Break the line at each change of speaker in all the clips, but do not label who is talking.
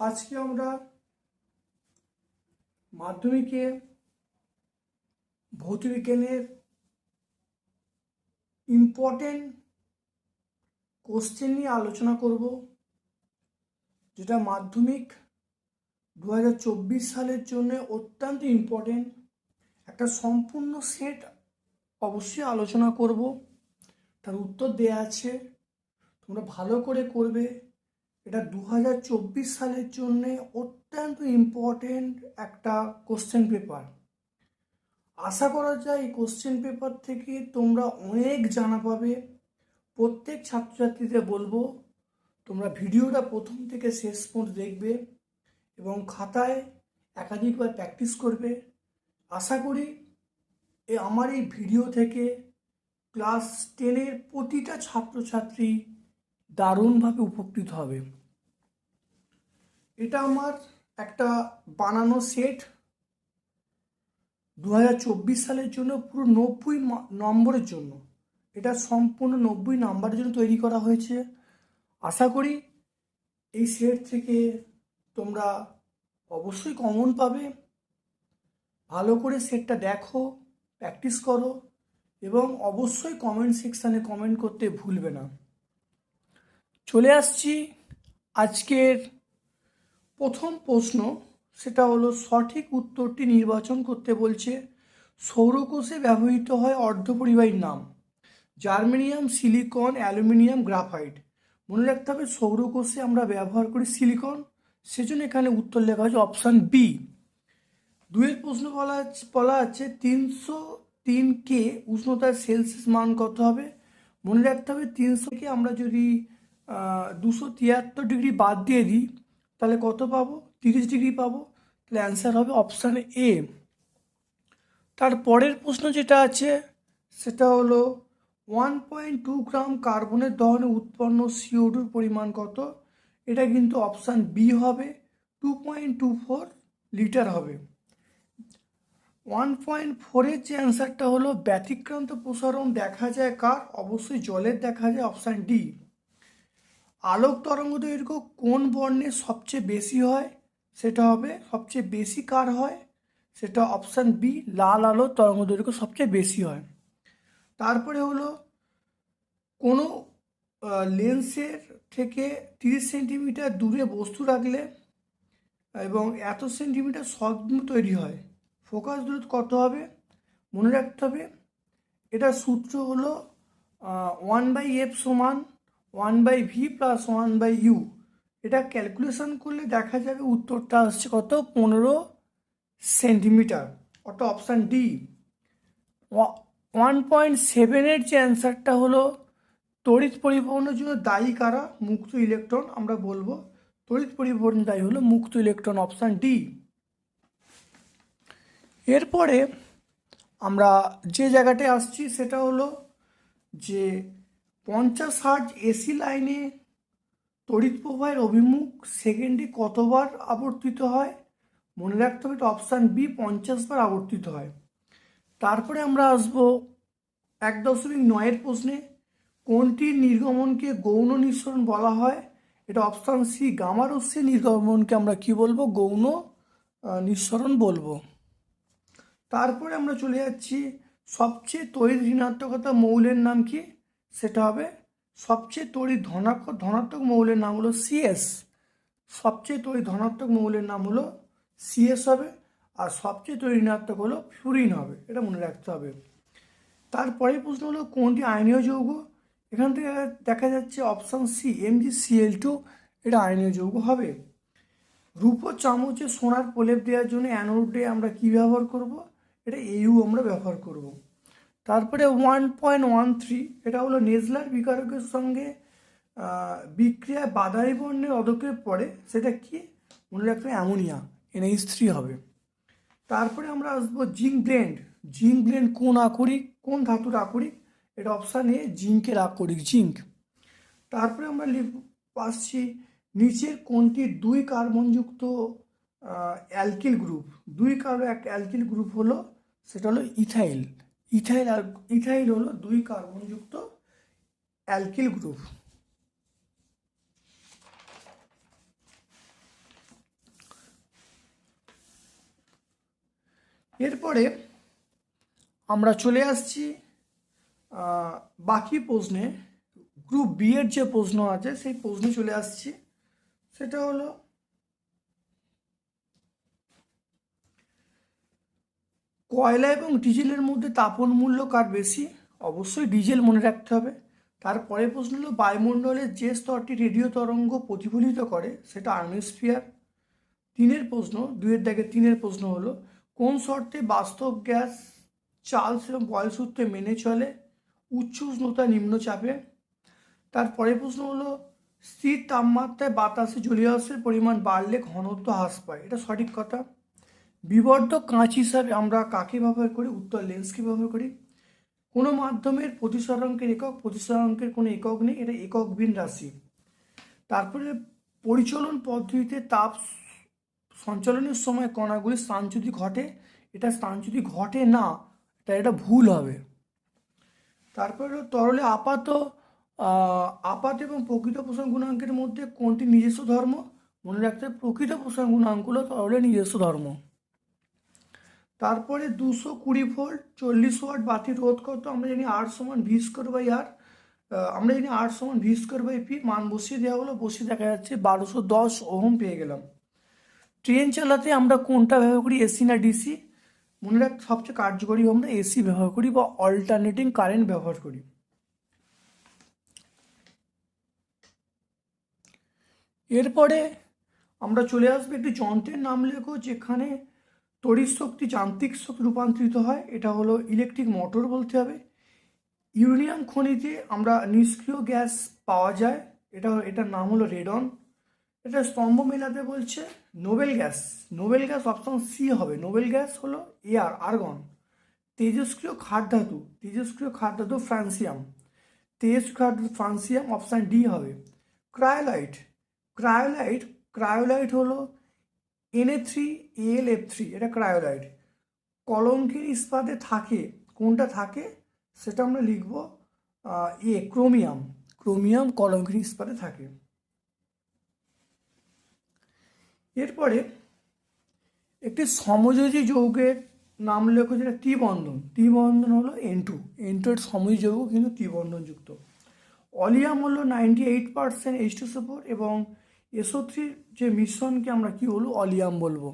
আজকে আমরা মাধ্যমিকে ভৌতবিজ্ঞানের ইম্পর্টেন্ট কোশ্চেন নিয়ে আলোচনা করব, যেটা মাধ্যমিক দু হাজার চব্বিশ সালের জন্য অত্যন্ত ইম্পর্টেন্ট একটা সম্পূর্ণ সেট অবশ্যই আলোচনা করব। তার উত্তর দেয়া আছে, তোমরা ভালো করে করবে। এটা দু হাজার চব্বিশ সালের জন্য অত্যন্ত ইম্পর্টেন্ট একটা কোশ্চেন পেপার আশা করা যায় এই কোশ্চেন পেপার থেকে তোমরা অনেক জানা পাবে। প্রত্যেক ছাত্রছাত্রীদের বলব, তোমরা ভিডিওটা প্রথম থেকে শেষ পর্যন্ত দেখবে এবং খাতায় একাধিকবার প্র্যাকটিস করবে। আশা করি এ আমার এই ভিডিও থেকে ক্লাস টেনের প্রতিটা ছাত্রছাত্রী দারুণভাবে উপকৃত হবে। এটা আমার একটা বানানো সেট দু হাজার চব্বিশ সালের জন্য পুরো নব্বই নম্বরের জন্য। এটা সম্পূর্ণ নব্বই নাম্বারের জন্য তৈরি করা হয়েছে। আশা করি এই সেট থেকে তোমরা অবশ্যই কমন পাবে। ভালো করে সেটটা দেখো প্র্যাকটিস করো এবং অবশ্যই কমেন্ট সেকশানে কমেন্ট করতে ভুলবে না। চলে আসছি আজকের প্রথম প্রশ্ন, সেটা হলো সঠিক উত্তরটি নির্বাচন করতে বলছে সৌরকোষে ব্যবহৃত হয় অর্ধপরিবাহীর নাম। Germanium, silicon, aluminium, graphite. মনে রাখতে হবে সৌরকোষে আমরা ব্যবহার করি সিলিকন, সেজন্য এখানে উত্তর লেখা হয়েছে অপশান বি। দুয়ের প্রশ্ন বলা বলা আছে, তিনশো তিন কে উষ্ণতার সেলসিয়াস মান কত হবে? মনে রাখতে হবে তিনশোকে আমরা যদি দুশো তিয়াত্তর ডিগ্রি বাদ দিয়ে দিই, তাহলে কত পাবো? তিরিশ ডিগ্রি পাবো। তাহলে অ্যান্সার হবে অপশান এ। তার পরের প্রশ্ন যেটা আছে, সেটা হলো, ওয়ান পয়েন্ট টু গ্রাম কার্বনের দহনে উৎপন্ন সিওডুর পরিমাণ কত? এটা কিন্তু অপশান বি হবে, two point two four litre হবে। ওয়ান পয়েন্ট ফোরের যে অ্যান্সারটা হলো ব্যতিক্রান্ত প্রসারণ দেখা যায় কার? অবশ্যই জলের দেখা যায় অপশান ডি আলোক তরঙ্গ দৈর্ঘ্য কোন বর্ণে সবচেয়ে বেশি হয়? সেটা হবে সবচেয়ে বেশি কার হয়? সেটা অপশান বি লাল আলো তরঙ্গ দৈর্ঘ্য সবচেয়ে বেশি হয়। তারপরে হলো কোনো লেন্সের থেকে তিরিশ সেন্টিমিটার দূরে বস্তু রাখলে এবং এত সেন্টিমিটার শব্দ তৈরি হয়। ফোকাস দূরত কত হবে? মনে রাখতে হবে, এটা সূত্র হলো ওয়ান বাই এফ সমান one by V plus one by U এটা ক্যালকুলেশন করলে দেখা যাবে উত্তরটা আসছে কত? পনেরো সেন্টিমিটার অর্থাৎ অপশান ডি ওয়ান পয়েন্ট সেভেনের যে অ্যান্সারটা হলো, তড়িৎ পরিবহনের জন্য দায়ী কারা? মুক্ত ইলেকট্রন আমরা বলব। তড়িৎ পরিবহন দায়ী হলো মুক্ত ইলেকট্রন অপশান ডি এরপরে আমরা যে জায়গাটায় আসছি সেটা হলো যে পঞ্চাশ হার্জ এসি লাইনে তড়িৎ প্রবাহের অভিমুখ সেকেন্ডে কতবার আবর্তিত হয়? মনে রাখতে হবে এটা অপশান বি, পঞ্চাশ বার আবর্তিত হয়। তারপরে আমরা আসব এক দশমিক নয়ের প্রশ্নে। কোনটির নির্গমনকে গৌণ নিঃসরণ বলা হয়? এটা অপশান সি গামারস্যের নির্গমনকে আমরা কি বলব? গৌণ নিঃসরণ বলব। তারপরে আমরা চলে যাচ্ছি। সবচেয়ে তড়িৎ ঋণাত্মকতা মৌলের নাম কি? সেটা হবে সবচেয়ে তড়িৎ ধনাত্মক ধনাত্মক মৌলের নাম হলো সিএস সবচেয়ে তড়িৎ ধনাত্মক মৌলের নাম হলো সিএস হবে আর সবচেয়ে তড়িৎ ঋণাত্মক হলো ফ্লুরিন হবে। এটা মনে রাখতে হবে। তারপরে প্রশ্ন হলো কোনটি আয়নীয় যৌগ? এখান থেকে দেখা যাচ্ছে option C MG CL two এটা আয়নীয় যৌগ হবে। রূপো চামচে সোনার প্রলেপ দেওয়ার জন্য অ্যানোডে আমরা কী ব্যবহার করব? এটা এইউ আমরা ব্যবহার করব। তারপরে ওয়ান পয়েন্ট ওয়ান থ্রি এটা হলো নেজলার বিকারকের সঙ্গে বিক্রিয়ায় বাদামি বর্ণের অদক্ষেপ পড়ে সেটা কি? মনে রাখতে অ্যামোনিয়া এনএইচ থ্রি হবে। তারপরে আমরা আসব জিঙ্ক ব্লেন্ড। জিঙ্ক ব্লেন্ড কোন আকরিক, কোন ধাতুর আকরিক? এটা অপশান এ, জিঙ্কের আকরিক, জিঙ্ক। তারপরে আমরা পাচ্ছি নিচের কোনটি দুই কার্বনযুক্ত অ্যালকিল গ্রুপ। দুই কার্বন, এক অ্যালকিল গ্রুপ হলো সেটা হলো ইথাইল। ইথাইল আর, ইথাইল হলো দুই কার্বনযুক্ত অ্যালকিল গ্রুপ এরপরে আমরা চলে আসছি বাকি প্রশ্নে। গ্রুপ বি এর যে প্রশ্ন আছে, সেই প্রশ্নে চলে আসছি। সেটা হলো কয়লা এবং ডিজেলের মধ্যে তাপন মূল্য কার বেশি? অবশ্যই ডিজেল মনে রাখতে হবে। তারপরে প্রশ্ন হলো, বায়ুমণ্ডলের যে স্তরটি রেডিও তরঙ্গ প্রতিফলিত করে, সেটা আর্মিস্ফিয়ার তিনের প্রশ্ন দুয়ের দাগে তিনের প্রশ্ন হলো, কোন শর্তে বাস্তব গ্যাস, চার্লস এবং বয়েল সূত্রে মেনে চলে উচ্চ উষ্ণতা নিম্নচাপে? তারপরে প্রশ্ন হলো, স্থির তাপমাত্রায় বাতাসে জলীয় অংশের পরিমাণ বাড়লে ঘনত্ব হ্রাস পায়। এটা সঠিক কথা। বিবর্ধক কাঁচ হিসাবে আমরা কাকে ব্যবহার করি? উত্তর লেন্সকে ব্যবহার করি? কোনো মাধ্যমের প্রতিসরাঙ্কের একক, প্রতিসরাঙ্কের কোনো একক নেই, এটা এককবিহীন রাশি। তারপরে পরিচলন পদ্ধতিতে তাপ সঞ্চালনের সময় কণাগুলি স্থানচ্যুতি ঘটে, এটা স্থানচ্যুতি ঘটে না এটা এটা ভুল হবে। তারপরে তরলে আপাত আপাত এবং প্রকৃত প্রসারণ গুণাঙ্কের মধ্যে কোনটি নিজস্ব ধর্ম? মনে রাখতে প্রকৃত প্রসারণ গুণাঙ্ক হলো তরলের নিজস্ব ধর্ম। তারপরে দুশো কুড়ি ভোল্ট, চল্লিশ ওয়াট বাতি রোধ কত আমরা জানি আর সমান ভি স্কোয়ার বাই আর আমরা জানি আর সমান ভি স্কোয়ার বাই পি মান বসিয়ে দেওয়া হলো, বসিয়ে দেখা যাচ্ছে বারোশো দশ ওহম পেয়ে গেলাম। ট্রেন চালাতে আমরা কোনটা ব্যবহার করি? এসি না ডিসি মনে রাখ, সবচেয়ে কার্যকরী আমরা এসি ব্যবহার করি বা অল্টারনেটিং কারেন্ট ব্যবহার করি। এরপরে আমরা চলে আসব, একটি যন্ত্রের নাম লেখো, যেখানে তড়িৎ শক্তি যান্ত্রিক শক্তি রূপান্তরিত হয়, এটা হলো ইলেকট্রিক মোটর বলতে হবে। ইউরেনিয়াম খনিতে আমরা নিষ্ক্রিয় গ্যাস পাওয়া যায়, এটা, এটার নাম হলো রেডন এটা স্তম্ভ মেলাতে বলছে noble gas noble gas option C হবে। নোবেল গ্যাস হলো এয়ার আর্গন তেজস্ক্রিয় খাদ ধাতু, তেজস্ক্রিয় খাদ ধাতু ফ্রান্সিয়াম খাদ ফ্রান্সিয়াম অপশান ডি হবে। ক্রায়োলাইট ক্রায়োলাইট ক্রায়োলাইট হলো NA three L F three এটা ক্রায়োলাইট কলঙ্কের ইস্পাতে থাকে, কোনটা থাকে? সেটা আমরা লিখব এ ক্রোমিয়াম ক্রোমিয়াম কলঙ্কের ইস্পাতে থাকে। এরপরে একটি সমযোজী যৌগের নাম লেখো, যেটা ত্রিবন্ধন। ত্রিবন্ধন হলো এন টু এন টু এর সমযোজী যৌগ কিন্তু ত্রিবন্ধনযুক্ত। অলিয়াম হলো ninety eight percent H two এবং এসও থ্রির যে মিশ্রণকে আমরা কি বলব? অলিয়াম বলব।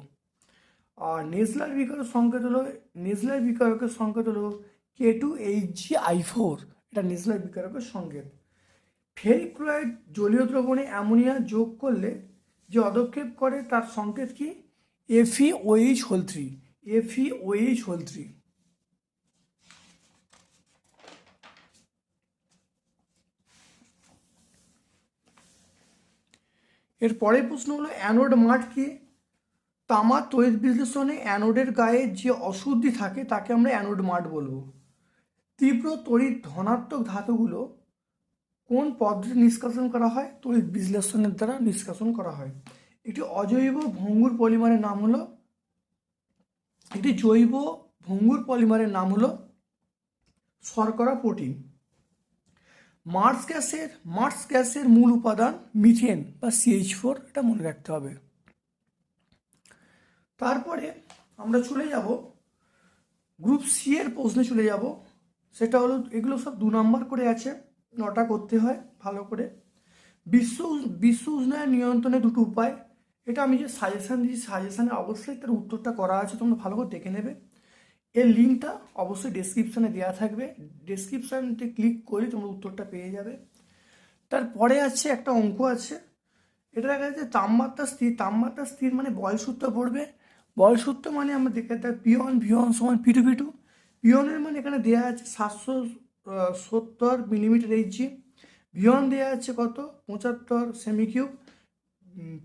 আর নেজলার বিকারক সংকেত হলো নেজলার বিকারকের সংকেত হলো K two H G I four এটা নেজলার বিকারকের সংকেত। ফেরিক ক্লোরাইড জলীয় দ্রবণে অ্যামোনিয়া যোগ করলে যে অদক্ষেপ করে তার সংকেত কি? F E OH whole three F E OH whole three এর পরের প্রশ্ন হলো, অ্যানোড মাঠ কি? তামার তড়িৎ বিশ্লেষণে অ্যানোডের গায়ে যে অশুদ্ধি থাকে, তাকে আমরা অ্যানোড মাঠ বলব। তীব্র তড়িৎ ধনাত্মক ধাতুগুলো কোন পদ্ধতি নিষ্কাশন করা হয়? তড়িৎ বিশ্লেষণের দ্বারা নিষ্কাশন করা হয়। একটি অজৈব ভঙ্গুর পলিমারের নাম হলো, একটি জৈব ভঙ্গুর পলিমারের নাম হলো শর্করা প্রোটিন। মার্স গ্যাসের মার্স গ্যাসের মূল উপাদান মিথেন বা সিএইচ ফোর এটা মনে রাখতে হবে। তারপরে আমরা চলে যাব গ্রুপ সি এর প্রশ্নে চলে যাব। সেটা হলো, এগুলো সব দু নম্বর করে আছে, নটা করতে হয়, ভালো করে। বিশ্ব বিশ্ব উষ্ণায়ন নিয়ন্ত্রণের দুটো উপায়। এটা আমি যে সাজেশান দিয়েছি সাজেশানে অবশ্যই তার উত্তরটা করা আছে, তোমরা ভালো করে দেখে নেবে। এর লিঙ্কটা অবশ্যই ডেসক্রিপশানে দেওয়া থাকবে। ডেসক্রিপশানতে ক্লিক করে তোমরা উত্তরটা পেয়ে যাবে। তারপরে আছে একটা অঙ্ক আছে। এটা দেখা যাচ্ছে তাপমাত্রা স্থির তাপমাত্রা স্থির মানে বয়স সূত্র পড়বে। বয়স সূত্র মানে আমরা দেখে থাকি পিওন ভিওন সমান পিটু পিটু পিওনের মানে এখানে দেওয়া আছে সাতশো সত্তর মিলিমিটার এইচজি ভিওন দেওয়া আছে কত? পঁচাত্তর সেমি কিউব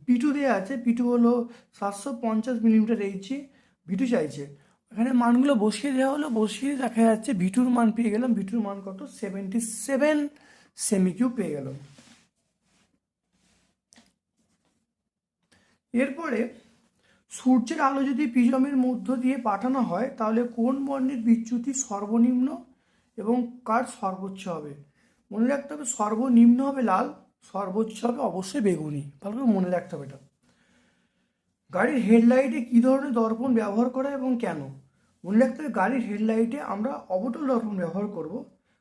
পিটু দেওয়া আছে পিটু হলো সাতশো পঞ্চাশ মিলিমিটার এইচজি ভিটু চাইছে। এখানে মানগুলো বসিয়ে দেওয়া হলো, বসিয়ে দেখা যাচ্ছে ভিটুর মান পেয়ে গেলাম ভিটুর মান কত? সেভেন্টি সেভেন সেমি কিউব পেয়ে গেলাম। এরপরে সূর্যের আলো যদি পিজমের মধ্য দিয়ে পাঠানো হয়, তাহলে কোন বর্ণের বিচ্যুতি সর্বনিম্ন এবং কার সর্বোচ্চ হবে? মনে রাখতে হবে সর্বনিম্ন হবে লাল, সর্বোচ্চ হবে অবশ্যই বেগুনি। ভালো করে মনে রাখতে হবে এটা। গাড়ির হেডলাইটে কী ধরনের দর্পণ ব্যবহার করা এবং কেন? মনে রাখতে গাড়ির হেডলাইটে আমরা অবটল দর্পণ ব্যবহার করব,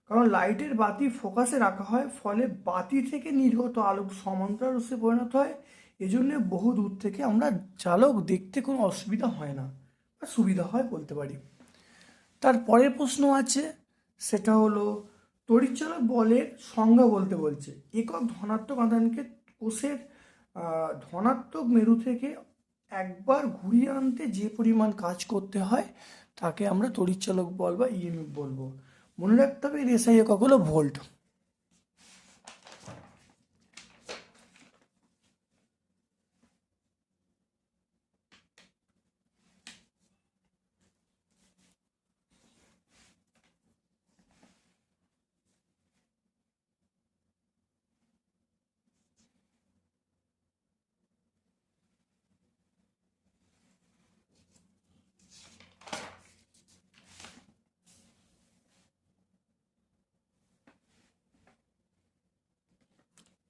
কারণ লাইটের বাতি ফোকাসে রাখা হয়, ফলে বাতি থেকে নির্গত আলো সমান্তরাল রশ্মি পরিণত হয়। এজন্য বহু দূর থেকে আমরা চালক দেখতে কোনো অসুবিধা হয় না, বা সুবিধা হয় বলতে পারি। তার পরের প্রশ্ন আছে, সেটা হলো, তড়িৎচালক বলের সংজ্ঞা বলতে বলছে, একক ধনাত্মক আধানকে কোষের ধনাত্মক মেরু থেকে একবার ঘুরিয়ে আনতে যে পরিমাণ কাজ করতে হয়, তাকে আমরা তড়িৎচালক বল বা ইএমএফ বলব। মনে রাখতে হবে এর এসআইএ হলো ভোল্ট।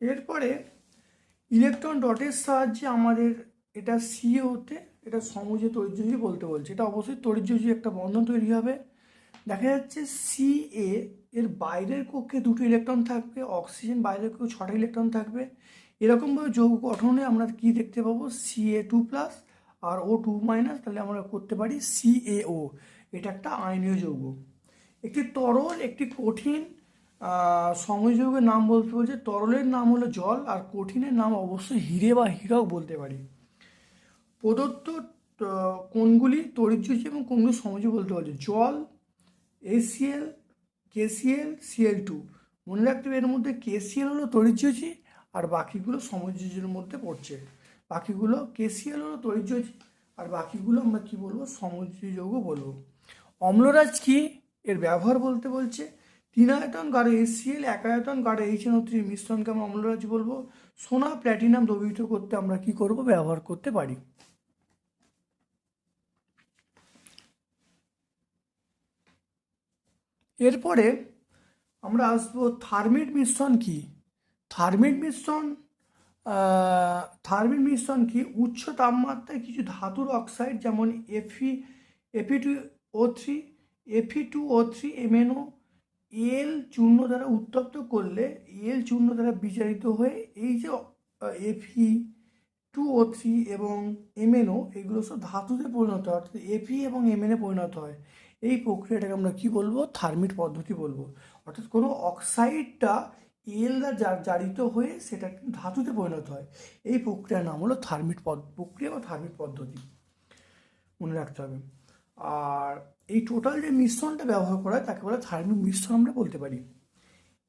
এরপরে ইলেকট্রন ডটের সাহায্যে আমাদের এটা সিওতে এটা সমুজে তৈরি বলতে বলছে। এটা অবশ্যই তরিজ্যোজি একটা বন্ধন তৈরি হবে। দেখা যাচ্ছে সি এ এর বাইরের কক্ষে দুটো ইলেকট্রন থাকবে অক্সিজেন বাইরের কক্ষে ছটা ইলেকট্রন থাকবে। এরকমভাবে যৌগ গঠনে আমরা কি দেখতে পাবো? সি এ টু প্লাস আর ও টু মাইনাস তাহলে আমরা করতে পারি সি এ ও এটা একটা আইনীয় যৌগ। একটি তরল, একটি কঠিন সমযোগের নাম বলতে বলছে, তরলের নাম হলো জল আর কঠিনের নাম অবশ্যই হিরে বা হীরক বলতে পারি। প্রদত্ত কোনগুলি কোণগুলি এবং কোনগুলি সমযোজী বলতে বলছে জল এসিএল কেসিএল সিএল টু মনে রাখতে হবে এর মধ্যে কেসিএল হলো তড়িৎযোজী আর বাকিগুলো সমযোজীর মধ্যে পড়ছে। বাকিগুলো কেসিএল হলো তড়িৎযোজী আর বাকিগুলো আমরা কি বলব? সমযোজী যৌগ বলব। অম্লরাজ কি? এর ব্যবহার বলতে বলছে তিন আয়তন গাঢ়, এসিএল এক আয়তন গাঢ় এইচ এন থ্রির মিশ্রণকে আমরা অম্লরাজ বলব। সোনা, প্ল্যাটিনাম দ্রবীভূত করতে আমরা কি করব? ব্যবহার করতে পারি। এরপরে আমরা আসব থার্মিট মিশ্রণ কি? থার্মিট মিশ্রণ থার্মিট মিশ্রণ কি? উচ্চ তাপমাত্রায় কিছু ধাতুর অক্সাইড যেমন F E F E two O three, F E two O three, MNO L চূর্ণ দ্বারা উত্তপ্ত করলে এল চূর্ণ দ্বারা বিচারিত হয়ে এই যে F E two O three এবং এমএনও এগুলো সব ধাতুতে পরিণত হয়, অর্থাৎ এফি এবং এমএনএ পরিণত হয়। এই প্রক্রিয়াটাকে আমরা কি বলব? থার্মিট পদ্ধতি বলব। অর্থাৎ কোনো অক্সাইডটা এল দ্বারা জারিত হয়ে সেটা ধাতুতে পরিণত হয়। এই প্রক্রিয়ার নাম হলো থার্মিট পদ, প্রক্রিয়া বা থার্মিট পদ্ধতি। মনে রাখতে হবে। আর এই টোটাল যে মিশ্রণটা ব্যবহার করা হয়, তাকে বলে থার্মিক মিশ্রণ আমরা বলতে পারি।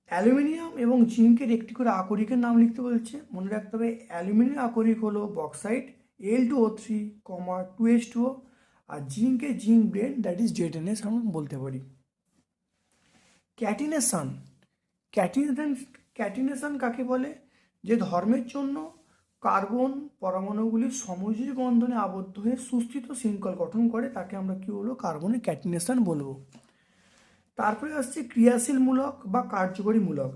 অ্যালুমিনিয়াম এবং জিঙ্কের একটি করে আকরিকের নাম লিখতে বলছে। মনে রাখতে হবে, অ্যালুমিনিয়াম আকরিক হলো bauxite L two O three comma two S two O আর জিঙ্কের জিঙ্ক ব্রেন, দ্যাট ইজ জেটেনেস আমরা বলতে পারি। ক্যাটিনেশন। ক্যাটিনেশন ক্যাটিনেশন কাকে বলে? যে ধর্মের জন্য কার্বন পরমাণুগুলির সমযোজী বন্ধনে আবদ্ধ হয়ে সুস্থিত শৃঙ্খল গঠন করে, তাকে আমরা কি বলব? কার্বনের ক্যাটিনেশন বলব। তারপরে আসছে ক্রিয়াশীল মূলক বা কার্যকরী মূলক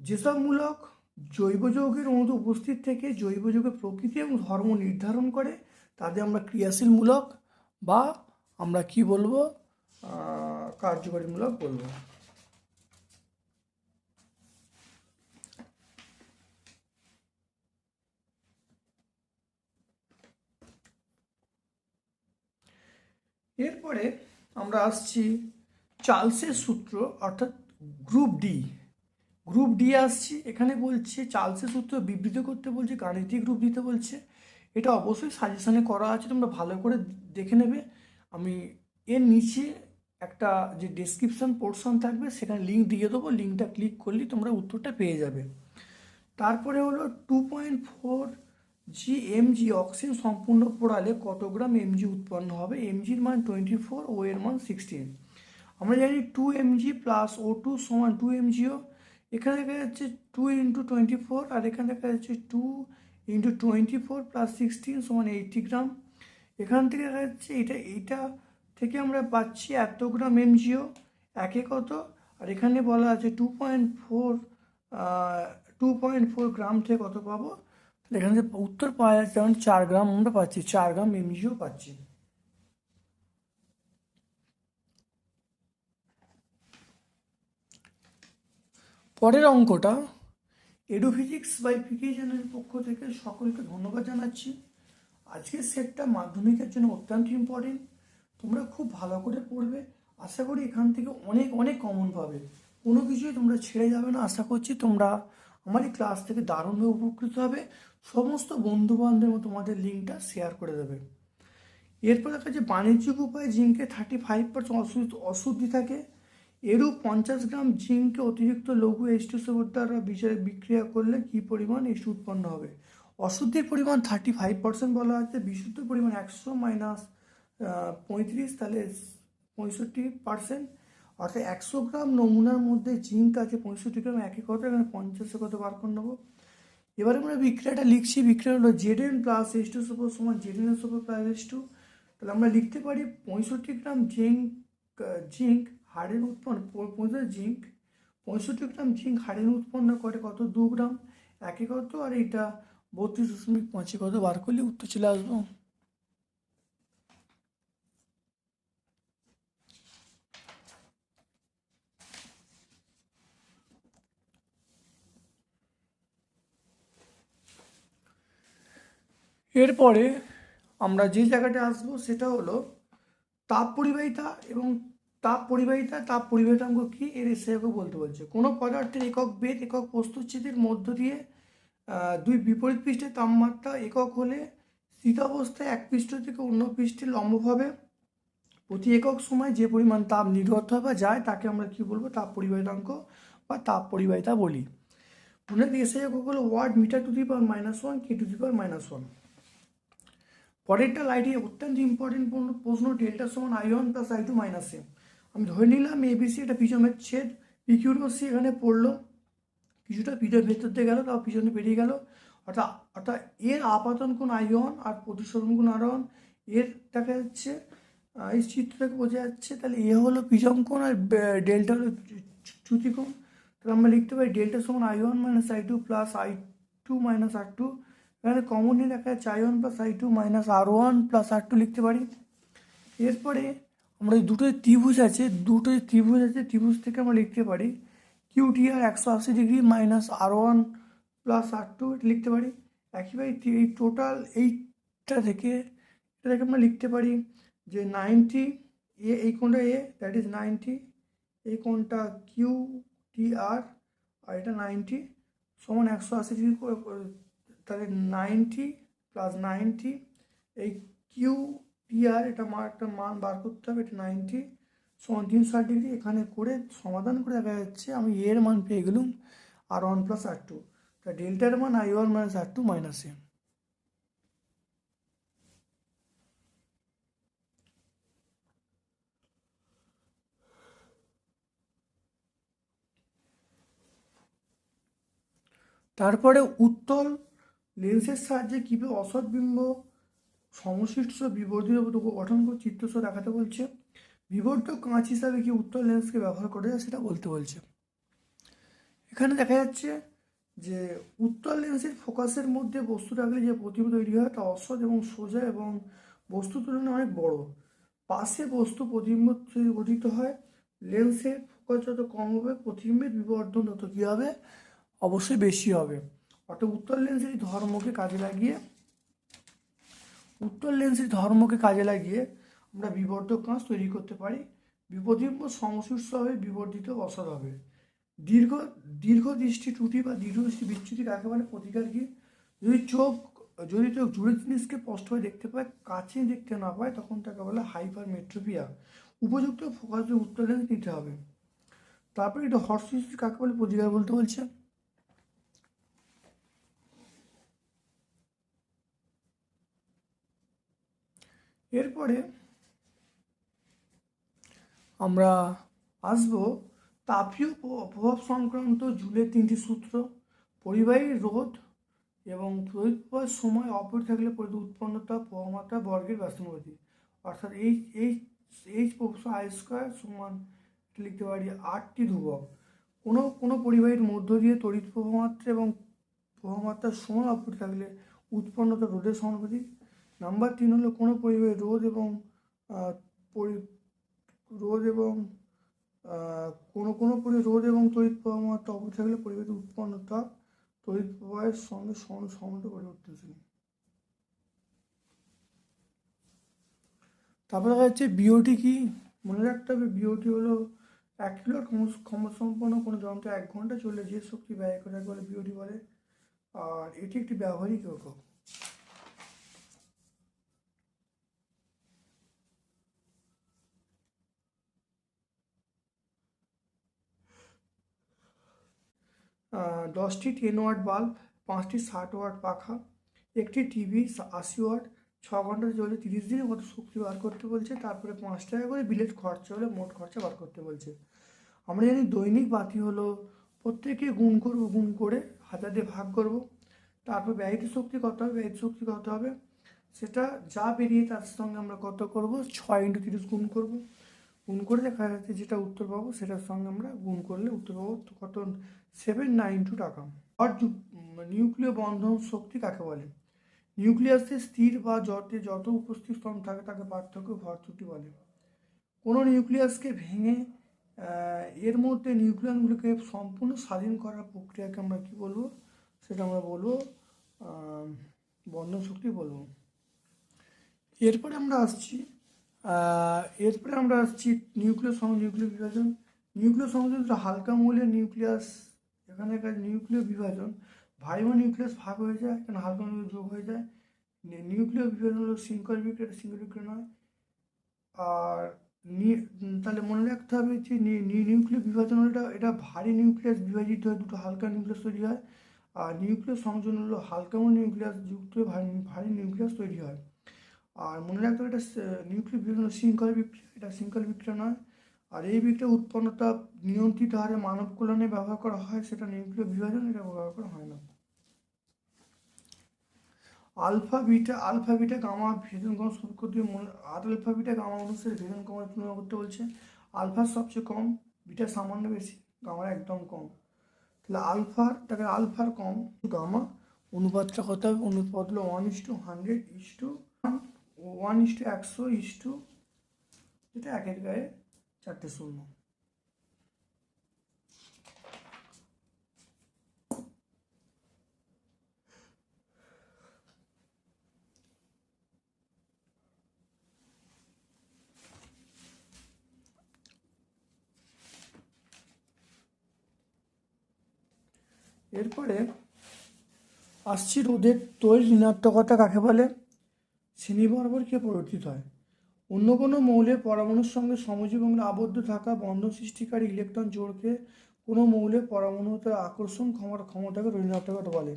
যেসব মূলক জৈব যৌগের অনুতে উপস্থিত থেকে জৈব যৌগের প্রকৃতি এবং ধর্ম নির্ধারণ করে, তাদের আমরা ক্রিয়াশীল মূলক বা আমরা কি বলব? কার্যকরী মূলক বলব। এরপরে আমরা আসছি চার্লসের সূত্র, অর্থাৎ গ্রুপ ডি। গ্রুপ ডি আসছি, এখানে বলছে, চার্লসের সূত্র বিবৃত করতে বলছে, গাণিতিক রূপ দিতে বলছে। এটা অবশ্যই সাজেশনে করা আছে, তোমরা ভালো করে দেখে নেবে। আমি এর নিচে একটা যে ডেসক্রিপশন পোর্শন থাকবে, সেখানে লিঙ্ক দিয়ে দেবো। লিঙ্কটা ক্লিক করলেই তোমরা উত্তরটা পেয়ে যাবে। তারপরে হলো two point four G MG oxygen সম্পূর্ণ পোড়ালে কত গ্রাম এমজি উৎপন্ন হবে? এমজির মান টোয়েন্টি ফোর ও এর মান সিক্সটিন আমরা জানি two MG plus O two সমান টু এমজিও এখানে দেখা যাচ্ছে টু ইন্টু টোয়েন্টি ফোর আর এখানে দেখা যাচ্ছে two into twenty four plus sixteen সমান এইটটি গ্রাম। এখান থেকে দেখা যাচ্ছে এটা এইটা থেকে আমরা পাচ্ছি এত গ্রাম এমজিও একে কত? আর এখানে বলা আছে two point four two point four gram থেকে কত পাবো? এখানে যে উত্তর পাওয়া যাচ্ছে, যেমন চার গ্রাম আমরা পাচ্ছি, চার গ্রাম এমজিও পাচ্ছি। পরের অঙ্কটা এডুফিজিক্স বাই পিকে পক্ষ থেকে সকলকে ধন্যবাদ জানাচ্ছি। আজকের সেটটা মাধ্যমিকের জন্য অত্যন্ত ইম্পর্টেন্ট তোমরা খুব ভালো করে পড়বে। আশা করি এখান থেকে অনেক অনেক কমন পাবে। কোনো কিছুই তোমরা ছেড়ে যাবে না। আশা করছি তোমরা আমার এই ক্লাস থেকে দারুণভাবে উপকৃত হবে। সমস্ত বন্ধু বান্ধব তোমাদের লিঙ্কটা শেয়ার করে দেবে। এরপর দেখা যে বাণিজ্যিক উপায়ে জিঙ্কে থার্টি ফাইভ পার্সেন্ট অশুদ্ধ অশুদ্ধি থাকে। এরূপ পঞ্চাশ গ্রাম জিঙ্কে অতিরিক্ত লঘু টু দ্বারা বিচারে বিক্রিয়া করলে কী পরিমাণ এইচ উৎপন্ন হবে? অশুদ্ধির পরিমাণ থার্টি ফাইভ পার্সেন্ট বলা আছে, বিশুদ্ধ পরিমাণ একশো মাইনাস পঁয়ত্রিশ, তাহলে পঁয়ষট্টি পার্সেন্ট অর্থাৎ একশো গ্রাম নমুনার মধ্যে জিঙ্ক আছে পঁয়ষট্টি গ্রাম, একই কত এখানে পঞ্চাশে কত বার করে নেব। এবারে আমরা বিক্রিয়াটা লিখছি, বিক্রিয়া হলো Z N plus S two super সমান Z N super plus S two তাহলে আমরা লিখতে পারি পঁয়ষট্টি গ্রাম জিঙ্ক জিঙ্ক হাড়ের উৎপন্ন পঁয়ষট্টি জিঙ্ক পঁয়ষট্টি গ্রাম জিঙ্ক হাড়ের উৎপন্ন করে কত? দু গ্রাম। একে কত? আর এটা বত্রিশ দশমিক পাঁচে কত? বার করলে উত্তর চলে আসব। এরপরে আমরা যে জায়গাটা আসব সেটা হলো তাপ পরিবাহিতা এবং তাপ পরিবাহিতা, তাপ পরিবাহিতাঙ্ক কি? এর এসেকে বলতে বলছে। কোনো পদার্থের একক বেদ একক প্রস্তুচ্ছেদের মধ্য দিয়ে দুই বিপরীত পৃষ্ঠের তাপমাত্রা একক হলে শীতাবস্থায় এক পৃষ্ঠ থেকে অন্য পৃষ্ঠে লম্বভাবে প্রতি একক সময় যে পরিমাণ তাপ নির্গত হয় বা যায় তাকে আমরা কি বলব? তাপ পরিবাহিতাঙ্ক বা তাপ পরিবাহিতা বলি। মনে এসে একক হলো watt metre to the power minus one, K to the power minus one. পরেরটা লাইটে অত্যন্ত ইম্পর্টেন্ট প্রশ্ন ডেল্টা সমান I one plus I two minus A আমি ধরে নিলাম এবিসি এটা পিছনের ছেদ পিকিউরসি এখানে পড়ল। কিছুটা পিঠের ভেতর দিয়ে গেল, তাও পিছনে বেরিয়ে গেল। অর্থাৎ অর্থাৎ এর আপাতন কোন আই ওয়ান আর প্রতিসরণ কোন আর ওয়ানের দেখা যাচ্ছে এই চিত্র থেকে বোঝা যাচ্ছে। তাহলে এ হলো পিছন কোণ আর ডেল্টা হলো চ্যুতি কোণ। তাহলে আমরা লিখতে পারি ডেল্টা সমান I one minus I two plus I two minus R two এখানে কমনলি দেখা যাচ্ছে I one plus I two minus R one plus R two লিখতে পারি। এরপরে আমরা এই দুটো ত্রিভুজ আছে দুটো ত্রিভুজ আছে, ত্রিভুজ থেকে আমরা লিখতে পারি কিউটিআর একশো আশি degree minus R one plus R two এটা লিখতে পারি। একইভাবে এই টোটাল এইটা থেকে এটা থেকে আমরা লিখতে পারি যে নাইনটি এ এই কোনটা এ দ্যাট ইজ নাইনটি এই কোনটা কিউ টি আর আর এটা নাইনটি সমান একশো আশি ডিগ্রি তাহলে নাইনটি প্লাস নাইনটি, এই কিউ টি আর এটা মা একটা মান বার করতে হবে, এটা নাইনটি। সমান তিনশো ষাট ডিগ্রি এখানে করে সমাধান করে দেখা যাচ্ছে আমি এর মান পেয়ে গেলুম, R one plus R two. তা ডেল্টার মান I one minus R two minus A. তারপরে উত্তল লেন্সের সাহায্যে কীভাবে অসৎ বিম্ব সমশিষ্ট বিবর্ধিত গঠন করে চিত্রসহ দেখাতে বলছে। বিবর্ধক কাঁচ হিসাবে কি উত্তর লেন্সকে ব্যবহার করে সেটা বলতে বলছে। এখানে দেখা যাচ্ছে যে উত্তল লেন্সের ফোকাসের মধ্যে বস্তু রাখলে যে প্রতিবিম্ব তৈরি হয় তা অসৎ এবং সোজা এবং বস্তুর তুলনায় অনেক বড়। পাশে বস্তু প্রতিবিম্ব গঠিত হয়। লেন্সের ফোকাস যত কম হবে, প্রতিবিম্বের বিবর্ধন তত কী হবে? অবশ্যই বেশি হবে। অর্থাৎ উত্তর লেন্সের ধর্মকে কাজে লাগিয়ে, উত্তর লেন্সের ধর্মকে কাজে লাগিয়ে আমরা বিবর্ধক কাঁচ তৈরি করতে পারি। বিপদিম্ব সমশীর্ষ হবে বিবর্ধিত অসৎ হবে। দীর্ঘ দীর্ঘ দৃষ্টি ত্রুটি বা দীর্ঘ দৃষ্টি বিচ্যুতি কাকে বলে? প্রতিকার কি? যদি চোখ যদি চোখ জুড়ে জিনিসকে স্পষ্টভাবে দেখতে পায়, কাছে দেখতে না পায়, তখন তাকে বলে হাইপার মেট্রোপিয়া উপযুক্ত ফোকাস উত্তর লেন্স নিতে হবে। তারপরে এটা হর্স কাকে বলে? প্রতিকার বলতে বলছে। এরপরে আমরা আসব তাপীয় প্রভাব সংক্রান্ত জুলের তিনটি সূত্র, পরিবাহী রোধ এবং প্রবাহের সময় অপর থাকলে পরিধি উৎপন্নতা, প্রবাহমাত্রা, বর্গের ব্যস্তানুপাতি অর্থাৎ H H H professor I square সমান লিখতে পারি আটটি ধ্রুবক। কোনো কোনো পরিবাহীর মধ্য দিয়ে তড়িৎ প্রবাহমাত্রা এবং প্রবাহমাত্রার সময় অপর থাকলে উৎপন্নতা রোধের সমানুপাতিক। নাম্বার তিন হলো কোনো পরিবাহী রোধ এবং রোধ এবং কোনো কোনো পরি রোধ এবং তড়িৎ প্রবাহমাত্রা অপর থাকলে পরিবাহীর উৎপন্নতা তড়িৎ প্রবাহের সঙ্গে সমান্ত পরিবর্তনশীল তারপরে দেখা যাচ্ছে বিওটি কি? মনে রাখতে হবে বিওটি হলো এক কিলোর ক্ষমতাসম্পন্ন কোনো যন্ত্র এক ঘণ্টা চললে যে শক্তি ব্যয় করে বলে বিওটি বলে। আর এটি একটি ব্যবহারিক একক দশটি টেন ওয়াট বাল্ব, পাঁচটি ষাট ওয়াট পাখা, একটি টিভি আশি ওয়াট, ছ ঘণ্টা চলছে তিরিশ দিনের মতো শক্তি বার করতে বলছে, তারপরে পাঁচ টাকা করে বিলের খরচা হলে মোট খরচা বার করতে বলছে। আমরা জানি দৈনিক বাতি হলো প্রত্যেকে গুণ করব গুণ করে হাজার দিয়ে ভাগ করব। তারপর ব্যয়িত শক্তি কত হবে? ব্যয়িত শক্তি কত হবে? সেটা যা বেরিয়ে তার সঙ্গে আমরা কত করব? ছয় ইন্টু তিরিশ গুণ করব। গুণ করে দেখা যাচ্ছে যেটা উত্তর পাবো সেটার সঙ্গে আমরা গুণ করলে উত্তর পাবো কত সেভেন নাইন টু টাকা। আর নিউক্লিয় বন্ধন শক্তি কাকে বলে? নিউক্লিয়াসে স্থির বা জটে যত উপস্থিত স্তম্ভ থাকে তাকে পার্থক্য ভর ত্রুটি বলে। কোনো নিউক্লিয়াসকে ভেঙে এর মধ্যে নিউক্লিয়াসগুলোকে সম্পূর্ণ স্বাধীন করার প্রক্রিয়াকে আমরা কি বলব? সেটা আমরা বলব বন্ধন শক্তি বলব। এরপরে আমরা আসছি এরপরে আমরা আসছি নিউক্লিয়াস সং নিউক্লিয় বিভাজন। নিউক্লিয় সংযোজন হালকা মৌলের নিউক্লিয়াস এখানকার নিউক্লিয় বিভাজন ভাইমা নিউক্লিয়াস ভাগ হয়ে যায়, এখানে হালকা মৌল যোগ হয়ে যায়। নিউক্লিয় বিভাজন হলো সিঙ্গল বিক্রিয়া সিঙ্গল বিক্রিয়া নয়। আর তাহলে মনে রাখতে হবে যে নিউক্লিয় বিভাজন হলো এটা এটা ভারী নিউক্লিয়াস বিভাজিত হয় দুটো হালকা নিউক্লিয়াস তৈরি হয়। আর নিউক্লিয় সংযোজন হলো হালকা নিউক্লিয়াস যুক্ত ভারী ভারী নিউক্লিয়াস তৈরি হয়। আর মনে রাখতে হবে এটা নিউক্লিয় বিভাজন হলো শৃঙ্খল বিক্রিয়া। এটা শৃঙ্খল বিক্রিয়া নয়। আর এই বিক্রিয়া উৎপন্নতা নিয়ন্ত্রিত হারে মানব কল্যাণে ব্যবহার করা হয়, সেটা নিউক্লিয় বিভাজন এটা ব্যবহার করা হয় না। Alpha beta alpha beta gamma ভেদন কম সম্পর্ক দিয়ে মনে আর আলফা বিটা গামা অনুসারে ভেদন কমার তুলনা করতে বলছে। আলফা সবচেয়ে কম, বিটা সামান্য বেশি, গামার একদম কম। তাহলে আলফার তাকে আলফার কম, গামা অনুপাতটা কত হবে? অনুপাত হলো one is two hundred is two one is two একশো ইস টু যেটা একের গায়ে চারটে শূন্য। এরপরে আসছি রোদের তৈরি ঋণাত্মকতা কাকে বলে? শ্রেণি বরাবর কে পরিবর্তিত হয়। অন্য কোনো মৌলের পরমাণুর সঙ্গে সমজীবনে আবদ্ধ থাকা বন্ধন সৃষ্টিকারী ইলেকট্রন জোড়কে কোনো মৌলের পরমাণুতে আকর্ষণ ক্ষমার ক্ষমতাকে ঋণাত্মকতা বলে।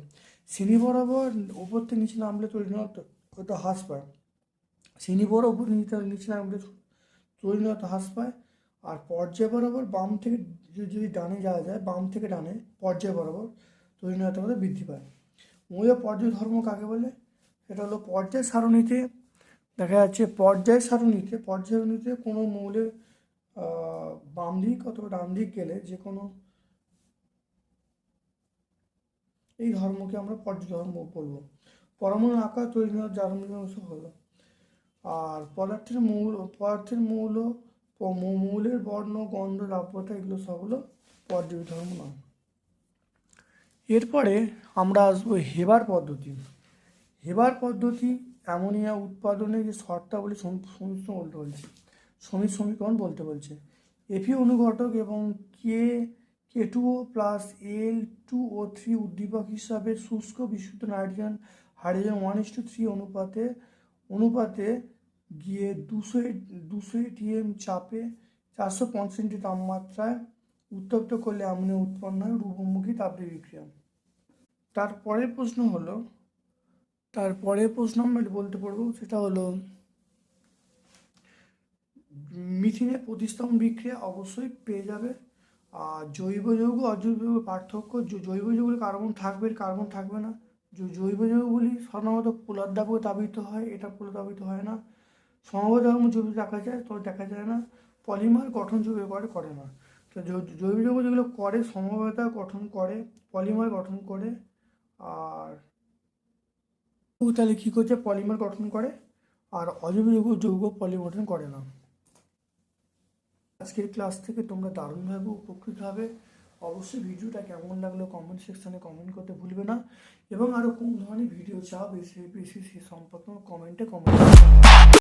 শ্রেণি বরাবর ওপর থেকে নিচে নামলে তো ঋণাত্মকতা হ্রাস পায়। শ্রেণি বরাবর উপর নিচে নামলে তৈরিণতা হ্রাস পায়। আর পর্যায় বরাবর বাম থেকে যদি যদি ডানে যাওয়া যায়, বাম থেকে ডানে পর্যায় বরাবর তৈরিণতা বৃদ্ধি পায়। মৌলের পর্যায় ধর্ম কাকে বলে? সেটা হলো পর্যায় সারণীতে। দেখা যাচ্ছে পর্যায় সারণীতে পর্যায় সারণীতে কোনো মৌলের বাম দিক অথবা ডান দিক গেলে যে কোনো এই ধর্মকে আমরা পর্যায় ধর্ম বলব। পরমাণু আকার তৈরি হওয়ার জারণীয় অংশ হলো। আর পদার্থের মৌল পদার্থের মৌল, মৌলের বর্ণ, গন্ধ লাভ্যতা এগুলো সব হলো পর্যায় ধর্ম নাম এরপরে আমরা আসব হেবার পদ্ধতি। হেবার পদ্ধতি অ্যামোনিয়া উৎপাদনে যে শর্তাবলী সম- সমস্ত বলতে বলছে। সমীর সমীকরণ বলতে বলছে। এফি অনুঘটক এবং K K two O plus L two O three উদ্দীপক হিসাবে শুষ্ক বিশুদ্ধ nitrogen, hydrogen one is two three অনুপাতে অনুপাতে গিয়ে দুশো দুশো এটিএম চাপে চারশো পঞ্চাশ তাপমাত্রায় উত্তপ্ত করলে অ্যামোনিয়া উৎপন্ন হয় রূপমুখী তাপীয় বিক্রিয়া। তারপরের প্রশ্ন হলো তারপরে প্রশ্ন আমরা বলতে পারব, সেটা হলো, মিথিনের প্রতিস্থাপন বিক্রিয়া অবশ্যই পেয়ে যাবে। আর জৈব যৌগ অজৈব যৌগ পার্থক্য জৈব যৌগের কার্বন থাকবে কার্বন থাকবে না। জৈব যৌগগুলি সাধারণত পোলার দাবে দাবিত হয়, এটা পোলার দাবিত হয় না। সমবায় ধর্ম যদি দেখা যায়, তো দেখা যায় না। পলিমার গঠন জৈব করে করে না। তো জৈব যৌগ যেগুলো করে, সমবায়তা গঠন করে, পলিমার গঠন করে, আর তাহলে কী করছে? পলিমার গঠন করে। আর অজৈব যৌগ যৌগ পলিমার গঠন করে না। আজকের ক্লাস থেকে তোমরা দারুণভাবে উপকৃত হবে। অবশ্যই ভিডিওটা কেমন লাগল কমেন্ট সেকশানে কমেন্ট করতে ভুলবে না। এবং আরও কোন ধরনের ভিডিও চাও, বেশি বেশি সে সম্পর্কে কমেন্টে কমেন্ট